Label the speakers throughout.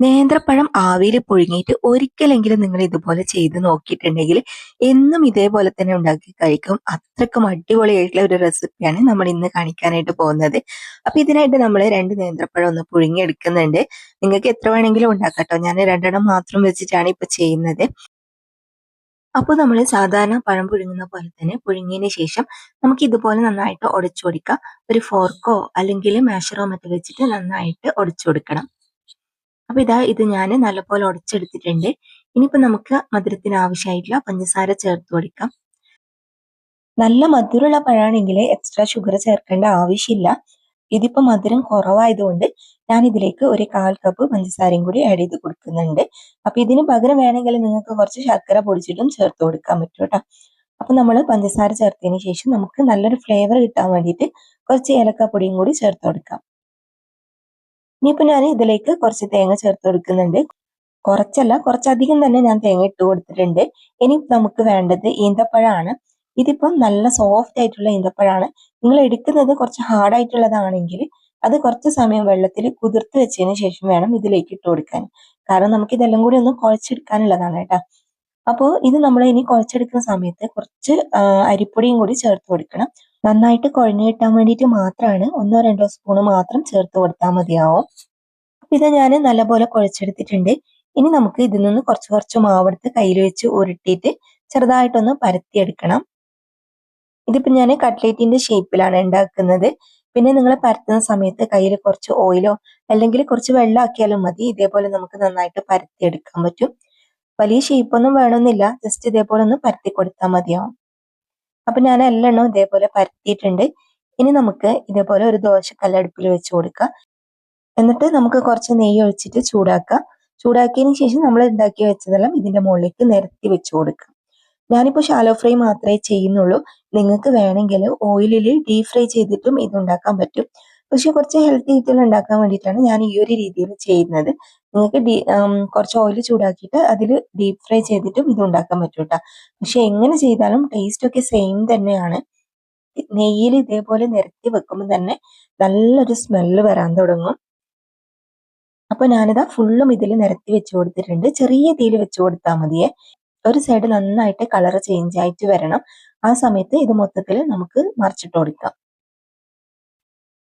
Speaker 1: നേന്ത്രപ്പഴം ആവിയിൽ പുഴുങ്ങിയിട്ട് ഒരിക്കലെങ്കിലും നിങ്ങൾ ഇതുപോലെ ചെയ്ത് നോക്കിയിട്ടുണ്ടെങ്കിൽ എന്നും ഇതേപോലെ തന്നെ ഉണ്ടാക്കി കഴിക്കും. അത്രക്കും അടിപൊളിയായിട്ടുള്ള ഒരു റെസിപ്പിയാണ് നമ്മൾ ഇന്ന് കാണിക്കാനായിട്ട് പോകുന്നത്. അപ്പൊ ഇതിനായിട്ട് നമ്മൾ രണ്ട് നേന്ത്രപ്പഴം ഒന്ന് പുഴുങ്ങി എടുക്കുന്നുണ്ട് നിങ്ങൾക്ക് എത്ര വേണമെങ്കിലും ഉണ്ടാക്കാട്ടോ. ഞാൻ രണ്ടെണ്ണം മാത്രം വെച്ചിട്ടാണ് ഇപ്പൊ ചെയ്യുന്നത്. അപ്പോൾ നമ്മൾ സാധാരണ പഴം പുഴുങ്ങുന്ന പോലെ തന്നെ പുഴുങ്ങിയതിന് ശേഷം നമുക്ക് ഇതുപോലെ നന്നായിട്ട് ഉടച്ചു കൊടുക്കാം. ഒരു ഫോർക്കോ അല്ലെങ്കിൽ മാഷറോ മറ്റോ വെച്ചിട്ട് നന്നായിട്ട് ഉടച്ചു കൊടുക്കണം. അപ്പൊ ഇതാ ഇത് ഞാൻ നല്ലപോലെ ഉടച്ചെടുത്തിട്ടുണ്ട് ഇനിയിപ്പോ നമുക്ക് മധുരത്തിന് ആവശ്യമായിട്ടുള്ള പഞ്ചസാര ചേർത്ത് കൊടുക്കാം. നല്ല മധുരമുള്ള പഴമാണെങ്കിൽ എക്സ്ട്രാ ഷുഗർ ചേർക്കേണ്ട ആവശ്യമില്ല. ഇതിപ്പോ മധുരം കുറവായതുകൊണ്ട് ഞാൻ ഇതിലേക്ക് ഒരു കാൽ കപ്പ് പഞ്ചസാരയും കൂടി ആഡ് ചെയ്ത് കൊടുക്കുന്നുണ്ട്. അപ്പൊ ഇതിന് പകരം വേണമെങ്കിൽ നിങ്ങൾക്ക് കുറച്ച് ശർക്കര പൊടിച്ചിട്ടും ചേർത്ത് കൊടുക്കാൻ പറ്റും കേട്ടോ. അപ്പൊ നമ്മൾ പഞ്ചസാര ചേർത്തതിന് ശേഷം നമുക്ക് നല്ലൊരു ഫ്ലേവർ കിട്ടാൻ വേണ്ടിയിട്ട് കുറച്ച് ഏലക്കാപ്പൊടിയും കൂടി ചേർത്ത് കൊടുക്കാം. ഇനിയിപ്പോ ഞാൻ ഇതിലേക്ക് കുറച്ച് തേങ്ങ ചേർത്ത് കൊടുക്കുന്നുണ്ട്. കുറച്ചല്ല കുറച്ചധികം തന്നെ ഞാൻ തേങ്ങ ഇട്ട് കൊടുത്തിട്ടുണ്ട്. ഇനി നമുക്ക് വേണ്ടത് ഈന്തപ്പഴമാണ് ഇതിപ്പം നല്ല സോഫ്റ്റ് ആയിട്ടുള്ള ഈന്തപ്പഴമാണ് നിങ്ങൾ എടുക്കുന്നത് കുറച്ച് ഹാർഡായിട്ടുള്ളതാണെങ്കിൽ അത് കുറച്ച് സമയം വെള്ളത്തിൽ കുതിർത്ത് വെച്ചതിന് ശേഷം വേണം ഇതിലേക്ക് ഇട്ട് കൊടുക്കാൻ. കാരണം നമുക്ക് ഇതെല്ലാം കൂടി ഒന്ന് കുഴച്ചെടുക്കാനുള്ളതാണ് കേട്ടോ. അപ്പോൾ ഇത് നമ്മൾ ഇനി കുഴച്ചെടുക്കുന്ന സമയത്ത് കുറച്ച് അരിപ്പൊടിയും കൂടി ചേർത്ത് കൊടുക്കണം. നന്നായിട്ട് കുഴഞ്ഞു കിട്ടാൻ വേണ്ടിയിട്ട് മാത്രമാണ് ഒന്നോ രണ്ടോ സ്പൂണ് മാത്രം ചേർത്ത് കൊടുത്താൽ മതിയാവും. അപ്പം ഇത് ഞാൻ നല്ലപോലെ കുഴച്ചെടുത്തിട്ടുണ്ട്. ഇനി നമുക്ക് ഇതിൽ നിന്ന് കുറച്ച് കുറച്ച് മാവെടുത്ത് കയ്യിൽ വെച്ച് ഉരുട്ടിയിട്ട് ചെറുതായിട്ടൊന്ന് പരത്തിയെടുക്കണം. ഇതിപ്പോൾ ഞാൻ കട്ട്ലേറ്റിന്റെ ഷേപ്പിലാണ് ഉണ്ടാക്കുന്നത്. പിന്നെ നിങ്ങൾ പരത്തുന്ന സമയത്ത് കയ്യിൽ കുറച്ച് ഓയിലോ അല്ലെങ്കിൽ കുറച്ച് വെള്ളമാക്കിയാലും മതി. ഇതേപോലെ നമുക്ക് നന്നായിട്ട് പരത്തിയെടുക്കാൻ പറ്റും. വലിയ ഷേപ്പൊന്നും വേണമെന്നില്ല. ജസ്റ്റ് ഇതേപോലെ ഒന്ന് പരത്തി കൊടുത്താൽ മതിയാവും. അപ്പൊ ഞാൻ എല്ലെണ്ണവും ഇതേപോലെ പരത്തിയിട്ടുണ്ട്. ഇനി നമുക്ക് ഇതേപോലെ ഒരു ദോശക്കല്ല് അടുപ്പിൽ വെച്ച് കൊടുക്കാം. എന്നിട്ട് നമുക്ക് കുറച്ച് നെയ്യ് ഒഴിച്ചിട്ട് ചൂടാക്കാം. ചൂടാക്കിയതിന് ശേഷം നമ്മൾ ഉണ്ടാക്കി വെച്ചതെല്ലാം ഇതിന്റെ മുകളിലേക്ക് നിരത്തി വെച്ച് കൊടുക്കാം. ഞാനിപ്പോൾ ഷാലോ ഫ്രൈ മാത്രമേ ചെയ്യുന്നുള്ളൂ. നിങ്ങൾക്ക് വേണമെങ്കിൽ ഓയിലിൽ ഡീപ് ഫ്രൈ ചെയ്തിട്ടും ഇത് ഉണ്ടാക്കാൻ പറ്റും. പക്ഷെ കുറച്ച് ഹെൽത്തി ഈറ്റുകൾ ഉണ്ടാക്കാൻ വേണ്ടിയിട്ടാണ് ഞാൻ ഈ ഒരു രീതിയിൽ ചെയ്യുന്നത്. നിങ്ങൾക്ക് ഡീ കുറച്ച് ഓയിൽ ചൂടാക്കിയിട്ട് അതിൽ ഡീപ് ഫ്രൈ ചെയ്തിട്ടും ഇത് ഉണ്ടാക്കാൻ പറ്റും കേട്ടോ. പക്ഷെ എങ്ങനെ ചെയ്താലും ടേസ്റ്റ് ഒക്കെ സെയിം തന്നെയാണ്. നെയ്യിൽ ഇതേപോലെ നിരത്തി വെക്കുമ്പോൾ തന്നെ നല്ലൊരു സ്മെല്ല് വരാൻ തുടങ്ങും. അപ്പൊ ഞാനിതാ ഫുള്ളും ഇതിൽ നിരത്തി വെച്ച് കൊടുത്തിട്ടുണ്ട്. ചെറിയ തീയിൽ വെച്ച് കൊടുത്താൽ മതിയേ. ഒരു സൈഡ് നന്നായിട്ട് കളർ ചേഞ്ച് ആയിട്ട് വരണം. ആ സമയത്ത് ഇത് മൊത്തത്തിൽ നമുക്ക് മറിച്ചിട്ട് കൊടുക്കാം.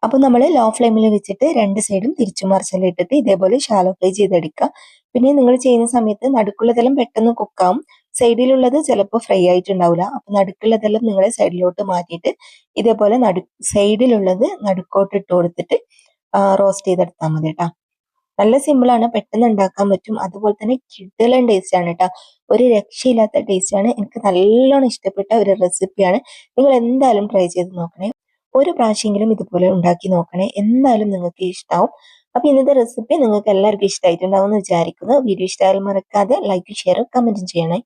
Speaker 1: അപ്പോൾ നമ്മൾ ലോ ഫ്ലെയിമിൽ വെച്ചിട്ട് രണ്ട് സൈഡും തിരിച്ചു മറിച്ചിലിട്ടിട്ട് ഇതേപോലെ ഷാലോ ഫ്രൈ ചെയ്തെടുക്കുക. പിന്നെ നിങ്ങൾ ചെയ്യുന്ന സമയത്ത് നടുക്കുള്ള നടുക്കുള്ളതെല്ലാം പെട്ടെന്ന് കുക്കാവും. സൈഡിലുള്ളത് ചിലപ്പോൾ ഫ്രൈ ആയിട്ടുണ്ടാവില്ല. അപ്പൊ നടുക്കുള്ളതെല്ലാം നിങ്ങൾ സൈഡിലോട്ട് മാറ്റിയിട്ട് ഇതേപോലെ നടു സൈഡിലുള്ളത് നടുക്കോട്ട് ഇട്ട് കൊടുത്തിട്ട് റോസ്റ്റ് ചെയ്തെടുത്താൽ മതി കേട്ടോ നല്ല സിമ്പിളാണ് പെട്ടെന്ന് ഉണ്ടാക്കാൻ പറ്റും. അതുപോലെ തന്നെ കിടലൻ ടേസ്റ്റ് ആണ് കേട്ടോ ഒരു രക്ഷയില്ലാത്ത ടേസ്റ്റ് ആണ്. എനിക്ക് നല്ലോണം ഇഷ്ടപ്പെട്ട ഒരു റെസിപ്പിയാണ് നിങ്ങൾ എന്തായാലും ട്രൈ ചെയ്ത് നോക്കണേ. ഒരു പ്രാവശ്യമെങ്കിലും ഇതുപോലെ ഉണ്ടാക്കി നോക്കണേ. എന്തായാലും നിങ്ങൾക്ക് ഇഷ്ടമാവും അപ്പൊ ഇന്നത്തെ റെസിപ്പി നിങ്ങൾക്ക് എല്ലാവർക്കും ഇഷ്ടമായിട്ടുണ്ടാവും എന്ന് വിചാരിക്കുന്നു. വീഡിയോ ഇഷ്ടമായാലും മറക്കാതെ ലൈക്ക് ഷെയർ കമന്റും ചെയ്യണേ.